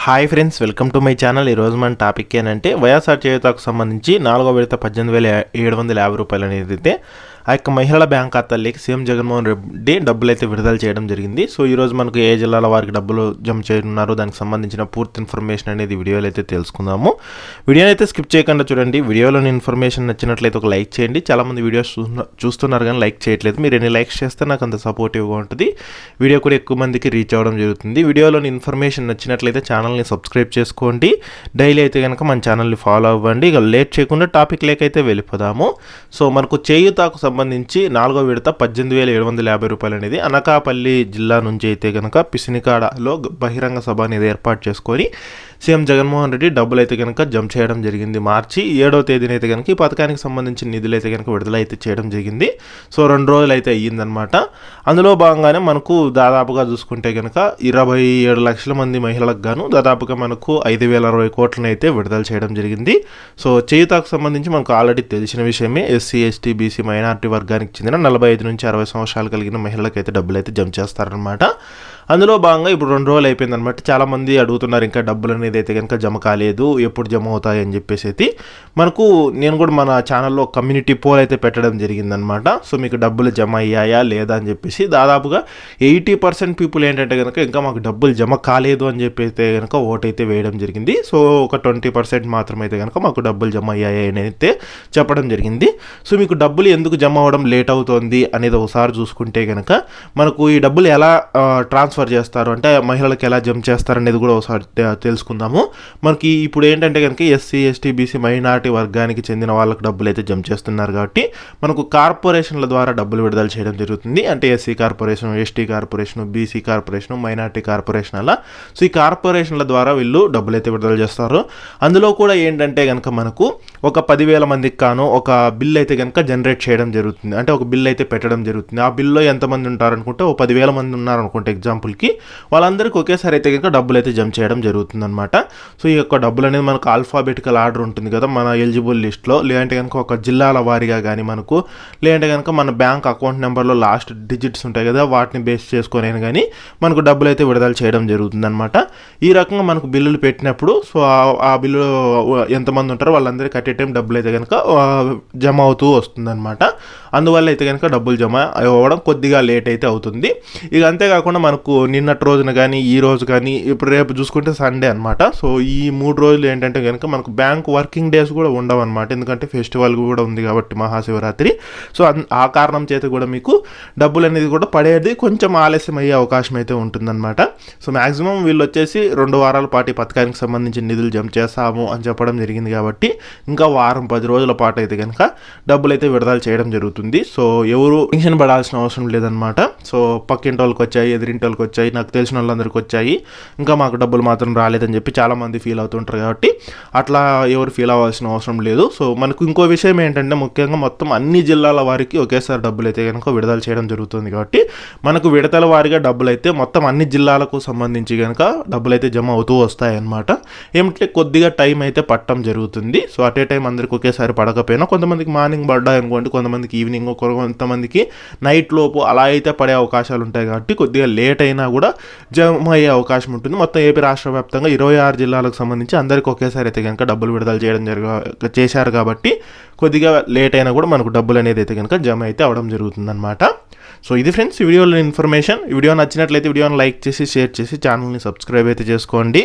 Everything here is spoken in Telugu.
Hi friends welcome to my channel ఈరోజు మన టాపిక్ ఏంటంటే వైఎస్ఆర్ చేయుతకు సంబంధించి నాలుగో విడత పద్దెనిమిది వేల ఏడు వందల యాభై రూపాయలు అనేది అయితే ఆ యొక్క మహిళల బ్యాంక్ ఖాతాల్లోకి సీఎం జగన్మోహన్ రెడ్డి డబ్బులు అయితే విడుదల చేయడం జరిగింది. సో ఈరోజు మనకు ఏ జిల్లాల వారికి డబ్బులు జమ చేయనున్నారో దానికి సంబంధించిన పూర్తి ఇన్ఫర్మేషన్ అనేది వీడియోలో అయితే తెలుసుకుందాము. వీడియోని అయితే స్కిప్ చేయకుండా చూడండి. వీడియోలోని ఇన్ఫర్మేషన్ నచ్చినట్లయితే ఒక లైక్ చేయండి. చాలామంది వీడియోస్ చూస్తున్నారు కానీ లైక్ చేయట్లేదు. మీరు ఎన్ని లైక్స్ చేస్తే నాకు అంత సపోర్టివ్గా ఉంటుంది. వీడియో కూడా ఎక్కువ మందికి రీచ్ అవ్వడం జరుగుతుంది. వీడియోలోని ఇన్ఫర్మేషన్ నచ్చినట్లయితే ఛానల్ని సబ్స్క్రైబ్ చేసుకోండి. డైలీ అయితే కనుక మన ఛానల్ని ఫాలో అవ్వండి. ఇక లేట్ చేయకుండా టాపిక్ లేకైతే వెళ్ళిపోదాము. సో మనకు చేయుతాకు సంబంధించి సంబంధించి నాలుగో విడత పద్దెనిమిది వేల ఏడు వందల యాభై రూపాయలు అనేది అనకాపల్లి జిల్లా నుంచి అయితే కనుక పిసినికాడలో బహిరంగ సభ అనేది ఏర్పాటు చేసుకొని సీఎం జగన్మోహన్ రెడ్డి డబ్బులు అయితే కనుక జమ చేయడం జరిగింది. మార్చి ఏడో తేదీన అయితే కనుక ఈ పథకానికి సంబంధించిన నిధులు అయితే కనుక విడుదల అయితే చేయడం జరిగింది. సో రెండు రోజులు అయితే అయ్యిందనమాట అందులో భాగంగానే మనకు దాదాపుగా చూసుకుంటే కనుక ఇరవై ఏడు లక్షల మంది మహిళలకు గాను దాదాపుగా మనకు ఐదు వేల అరవై కోట్లను అయితే విడుదల చేయడం జరిగింది. సో చేయుతాకు సంబంధించి మనకు ఆల్రెడీ తెలిసిన విషయమే ఎస్సీ ఎస్టీ బీసీ మైనారిటీ వర్గానికి చెందిన నలభై ఐదు నుంచి అరవై సంవత్సరాలు కలిగిన మహిళలకు అయితే డబ్బులు అయితే జమ చేస్తారనమాట అందులో భాగంగా ఇప్పుడు రెండు రోజులు అయిపోయింది అనమాట చాలా మంది అడుగుతున్నారు ఇంకా డబ్బులు అనేది అయితే కనుక జమ కాలేదు ఎప్పుడు జమ అవుతాయి అని చెప్పేసి అయితే. మనకు నేను కూడా మన ఛానల్లో కమ్యూనిటీ పోల్ అయితే పెట్టడం జరిగిందనమాట సో మీకు డబ్బులు జమ అయ్యాయా లేదా అని చెప్పేసి దాదాపుగా ఎయిటీ పర్సెంట్ పీపుల్ ఏంటంటే కనుక ఇంకా మాకు డబ్బులు జమ కాలేదు అని చెప్పి అయితే కనుక ఓట్ అయితే వేయడం జరిగింది. సో ఒక ట్వంటీ పర్సెంట్ మాత్రమైతే అయితే కనుక మాకు డబ్బులు జమ అయ్యాయి అని అయితే చెప్పడం జరిగింది. సో మీకు డబ్బులు ఎందుకు జమ అవ్వడం లేట్ అవుతోంది అనేది ఒకసారి చూసుకుంటే కనుక మనకు ఈ డబ్బులు ఎలా ట్రాన్స్ఫర్ ట్రాన్స్ఫర్ చేస్తారు అంటే మహిళలకు ఎలా జంప్ చేస్తారు అనేది కూడా ఒకసారి తెలుసుకుందాము. మనకి ఇప్పుడు ఏంటంటే కనుక ఎస్సీ ఎస్టీ బీసీ మైనారిటీ వర్గానికి చెందిన వాళ్ళకి డబ్బులు అయితే జంప్ చేస్తున్నారు కాబట్టి మనకు కార్పొరేషన్ల ద్వారా డబ్బులు విడుదల చేయడం జరుగుతుంది. అంటే SC corporation ST corporation BC corporation minority corporation అలా. సో ఈ కార్పొరేషన్ల ద్వారా వీళ్ళు డబ్బులు అయితే విడుదల చేస్తారు. అందులో కూడా ఏంటంటే కనుక మనకు ఒక పదివేల మందికి కాను ఒక బిల్ అయితే కనుక జనరేట్ చేయడం జరుగుతుంది. అంటే ఒక బిల్ అయితే పెట్టడం జరుగుతుంది. ఆ బిల్లో ఎంతమంది ఉంటారనుకుంటే ఒక పదివేల మంది ఉన్నారనుకుంటే ఎగ్జాంపుల్కి వాళ్ళందరికీ ఒకేసారి అయితే కనుక డబ్బులు అయితే జమ చేయడం జరుగుతుంది అనమాట సో ఈ యొక్క డబ్బులు అనేది మనకు ఆల్ఫాబెటికల్ ఆర్డర్ ఉంటుంది కదా మన ఎలిజిబుల్ లిస్ట్లో లేదంటే కనుక ఒక జిల్లాల వారీగా కానీ మనకు లేదంటే కనుక మన బ్యాంక్ అకౌంట్ నెంబర్లో లాస్ట్ డిజిట్స్ ఉంటాయి కదా వాటిని బేస్ చేసుకొని కానీ మనకు డబ్బులు అయితే విడుదల చేయడం జరుగుతుందనమాట ఈ రకంగా మనకు బిల్లులు పెట్టినప్పుడు సో ఆ- బిల్లు ఎంతమంది ఉంటారో వాళ్ళందరికీ కట్టే టైం డబ్బులు అయితే కనుక జమ అవుతూ వస్తుందన్నమాట. అందువల్ల అయితే కనుక డబ్బులు జమ అవ్వడం కొద్దిగా లేట్ అయితే అవుతుంది. ఇక అంతేకాకుండా మనకు నిన్నటి రోజున కానీ ఈ రోజు కానీ ఇప్పుడు రేపు చూసుకుంటే సండే అనమాట సో ఈ మూడు రోజులు ఏంటంటే కనుక మనకు బ్యాంక్ వర్కింగ్ డేస్ కూడా ఉండవు అనమాట ఎందుకంటే ఫెస్టివల్ కూడా ఉంది కాబట్టి మహాశివరాత్రి. సో ఆ కారణం చేత కూడా మీకు డబ్బులు అనేది కూడా పడేది కొంచెం ఆలస్యం అయ్యే అవకాశం అయితే ఉంటుందన్నమాట. సో మ్యాక్సిమం వీళ్ళు వచ్చేసి రెండు వారాల పాటు ఈ పథకానికి సంబంధించిన నిధులు జమ చేస్తాము అని చెప్పడం జరిగింది కాబట్టి ఇంకా వారం పది రోజుల పాటు అయితే కనుక డబ్బులు అయితే విడుదల చేయడం జరుగుతుంది. సో ఎవరు టెన్షన్ పడాల్సిన అవసరం లేదనమాట సో పక్కింటి వాళ్ళకి వచ్చాయి ఎదిరింటి వాళ్ళకి వచ్చాయి నాకు తెలిసిన వాళ్ళందరికీ వచ్చాయి. ఇంకా మాకు డబ్బులు మాత్రం రాలేదని చెప్పి చాలా మంది ఫీల్ అవుతుంటారు కాబట్టి అట్లా ఎవరు ఫీల్ అవ్వాల్సిన అవసరం లేదు. సో మనకు ఇంకో విషయం ఏంటంటే ముఖ్యంగా మొత్తం అన్ని జిల్లాల వారికి ఒకేసారి డబ్బులు అయితే కనుక విడుదల చేయడం జరుగుతుంది కాబట్టి మనకు విడతల వారిగా డబ్బులు అయితే మొత్తం అన్ని జిల్లాలకు సంబంధించి కనుక డబ్బులు అయితే జమ అవుతూ వస్తాయి అన్నమాట ఏమిటంటే కొద్దిగా టైం అయితే పట్టడం జరుగుతుంది. సో అట్ ఏ టైం అందరికి ఒకేసారి పడకపోయినా కొంతమందికి మార్నింగ్ పడ్డాయి అనుకోండి కొంతమందికి ఈవినింగ్ కొంతమందికి నైట్ లోపు అలా అయితే పడే అవకాశాలు ఉంటాయి కాబట్టి కొద్దిగా లేట్ అయినా అయినా కూడా జమ అయ్యే అవకాశం ఉంటుంది. మొత్తం ఏపీ రాష్ట్ర వ్యాప్తంగా ఇరవై ఆరు జిల్లాలకు సంబంధించి అందరికీ ఒకేసారి అయితే కనుక డబ్బులు విడుదల చేయడం జరగ చేశారు కాబట్టి కొద్దిగా లేట్ అయినా కూడా మనకు డబ్బులు అనేది అయితే కనుక జమ అయితే అవడం జరుగుతుందన్నమాట. సో ఇది ఫ్రెండ్స్ ఈ వీడియోలో ఇన్ఫర్మేషన్ వీడియో నచ్చినట్లయితే వీడియోని లైక్ చేసి షేర్ చేసి ఛానల్ని సబ్స్క్రైబ్ అయితే చేసుకోండి.